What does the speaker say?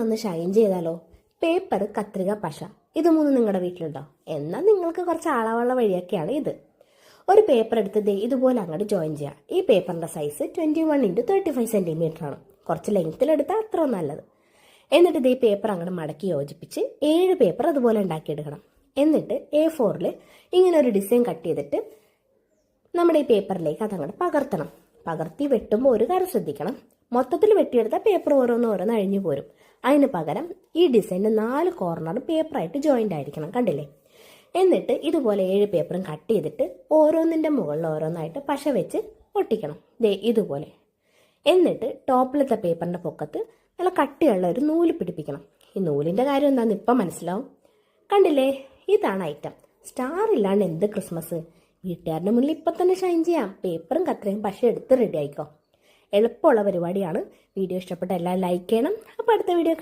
ഒന്ന് ഷൈൻ ചെയ്താലോ? പേപ്പർ കത്രിക പശ. ഇത് മൂന്ന് നിങ്ങളുടെ വീട്ടിലുണ്ടോ? എന്നാൽ നിങ്ങൾക്ക് കുറച്ച് ആളവള്ള വഴിയൊക്കെയാണ് ഇത്. ഒരു പേപ്പർ എടുത്ത് ഇതുപോലെ അങ്ങോട്ട് ജോയിൻ ചെയ്യാം. ഈ പേപ്പറിന്റെ size twenty one into thirty five centimetre ആണ്. കുറച്ച് ലെങ്ത്തിൽ ലെങ്ത്തിലെടുത്താൽ അത്ര നല്ലത്. എന്നിട്ട് ഇതേ പേപ്പർ അങ്ങോട്ട് മടക്കി യോജിപ്പിച്ച് ഏഴ് പേപ്പർ അതുപോലെ ഉണ്ടാക്കിയെടുക്കണം. എന്നിട്ട് എ ഫോറിൽ ഇങ്ങനെ ഒരു ഡിസൈൻ കട്ട് ചെയ്തിട്ട് നമ്മുടെ ഈ പേപ്പറിലേക്ക് അതങ്ങോട്ട് പകർത്തണം. പകർത്തി വെട്ടുമ്പോൾ ഒരു കാര്യം ശ്രദ്ധിക്കണം. മൊത്തത്തിൽ വെട്ടിയെടുത്ത പേപ്പർ ഓരോന്ന് ഓരോന്ന് അഴിഞ്ഞു പോരും. അതിന് പകരം ഈ ഡിസൈനിന്റെ നാല് കോർണറും പേപ്പറായിട്ട് ജോയിന്റ് ആയിരിക്കണം കണ്ടില്ലേ? എന്നിട്ട് ഇതുപോലെ ഏഴ് പേപ്പറും കട്ട് ചെയ്തിട്ട് ഓരോന്നിന്റെ മുകളിൽ ഓരോന്നായിട്ട് പശ വെച്ച് ഒട്ടിക്കണം. ദേ ഇതുപോലെ. എന്നിട്ട് ടോപ്പിലത്തെ പേപ്പറിന്റെ പൊക്കത്ത് നല്ല കട്ടിയുള്ള ഒരു നൂൽ പിടിപ്പിക്കണം. ഈ നൂലിന്റെ കാര്യം എന്താണെന്ന് ഇപ്പം മനസ്സിലാവും. കണ്ടില്ലേ? ഇതാണ് ഐറ്റം സ്റ്റാർ ഇല്ലാണ്ട് എന്ത് ക്രിസ്മസ് വീട്ടുകാരുടെ മുന്നിൽ ഇപ്പം തന്നെ ഷൈൻ ചെയ്യാം. പേപ്പറും കത്രയും പക്ഷേ എടുത്ത് റെഡി ആയിക്കോ. എളുപ്പമുള്ള പരിപാടിയാണ്. വീഡിയോ ഇഷ്ടപ്പെട്ട എല്ലാവരും ലൈക്ക് ചെയ്യണം. അപ്പോൾ അടുത്ത വീഡിയോ